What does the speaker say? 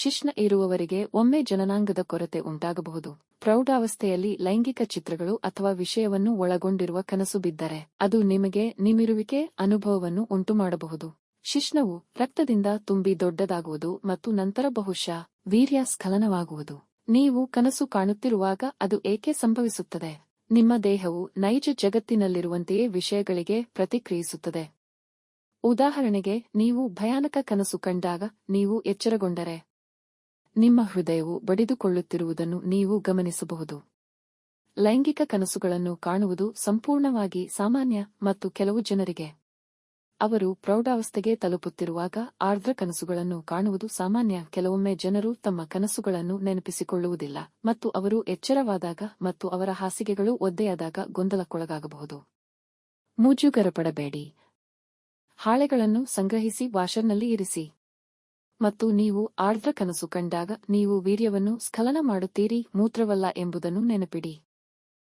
ಶಿಶ್ನ ಇರುವವರಿಗೆ ಒಮ್ಮೆ ಜನನಾಂಗದ ಕೊರತೆ ಉಂಟಾಗಬಹುದು. ಪ್ರೌಢಾವಸ್ಥೆಯಲ್ಲಿ ಲೈಂಗಿಕ ಚಿತ್ರಗಳು ಅಥವಾ ವಿಷಯವನ್ನು ಒಳಗೊಂಡಿರುವ ಕನಸು ಬಿದ್ದರೆ ಅದು ನಿಮಗೆ ನಿಮಿರುವಿಕೆ ಅನುಭವವನ್ನು ಉಂಟುಮಾಡಬಹುದು. ಶಿಶ್ನವು ರಕ್ತದಿಂದ ತುಂಬಿ ದೊಡ್ಡದಾಗುವುದು ಮತ್ತು ನಂತರ ಬಹುಶಃ ವೀರ್ಯ ಸ್ಖಲನವಾಗುವುದು. ನೀವು ಕನಸು ಕಾಣುತ್ತಿರುವಾಗ ಅದು ಏಕೆ ಸಂಭವಿಸುತ್ತದೆ? ನಿಮ್ಮ ದೇಹವು ನೈಜ ಜಗತ್ತಿನಲ್ಲಿರುವಂತೆಯೇ ವಿಷಯಗಳಿಗೆ ಪ್ರತಿಕ್ರಿಯಿಸುತ್ತದೆ. ಉದಾಹರಣೆಗೆ, ನೀವು ಭಯಾನಕ ಕನಸು ಕಂಡಾಗ ನೀವು ಎಚ್ಚರಗೊಂಡರೆ ನಿಮ್ಮ ಹೃದಯವು ಬಡಿದುಕೊಳ್ಳುತ್ತಿರುವುದನ್ನು ನೀವು ಗಮನಿಸಬಹುದು. ಲೈಂಗಿಕ ಕನಸುಗಳನ್ನು ಕಾಣುವುದು ಸಂಪೂರ್ಣವಾಗಿ ಸಾಮಾನ್ಯ ಮತ್ತು ಕೆಲವು ಜನರಿಗೆ. ಅವರು ಪ್ರೌಢಾವಸ್ಥೆಗೆ ತಲುಪುತ್ತಿರುವಾಗ ಆರ್ದ್ರ ಕನಸುಗಳನ್ನು ಕಾಣುವುದು ಸಾಮಾನ್ಯ, ಕೆಲವೊಮ್ಮೆ ಜನರು ತಮ್ಮ ಕನಸುಗಳನ್ನು ನೆನಪಿಸಿಕೊಳ್ಳುವುದಿಲ್ಲ ಮತ್ತು ಅವರು ಎಚ್ಚರವಾದಾಗ ಮತ್ತು ಅವರ ಹಾಸಿಗೆಗಳು ಒದ್ದೆಯಾದಾಗ ಗೊಂದಲಕ್ಕೊಳಗಾಗಬಹುದು. ಮುಜುಗರಪಡಬೇಡಿ. ಹಾಳೆಗಳನ್ನು ಸಂಗ್ರಹಿಸಿ ವಾಷರ್ನಲ್ಲಿ ಇರಿಸಿ. ಮತ್ತು ನೀವು ಆರ್ದ್ರ ಕನಸು ಕಂಡಾಗ ನೀವು ವೀರ್ಯವನ್ನು ಸ್ಖಲನ ಮಾಡುತ್ತೀರಿ ಮೂತ್ರವಲ್ಲ ಎಂಬುದನ್ನು ನೆನಪಿಡಿ.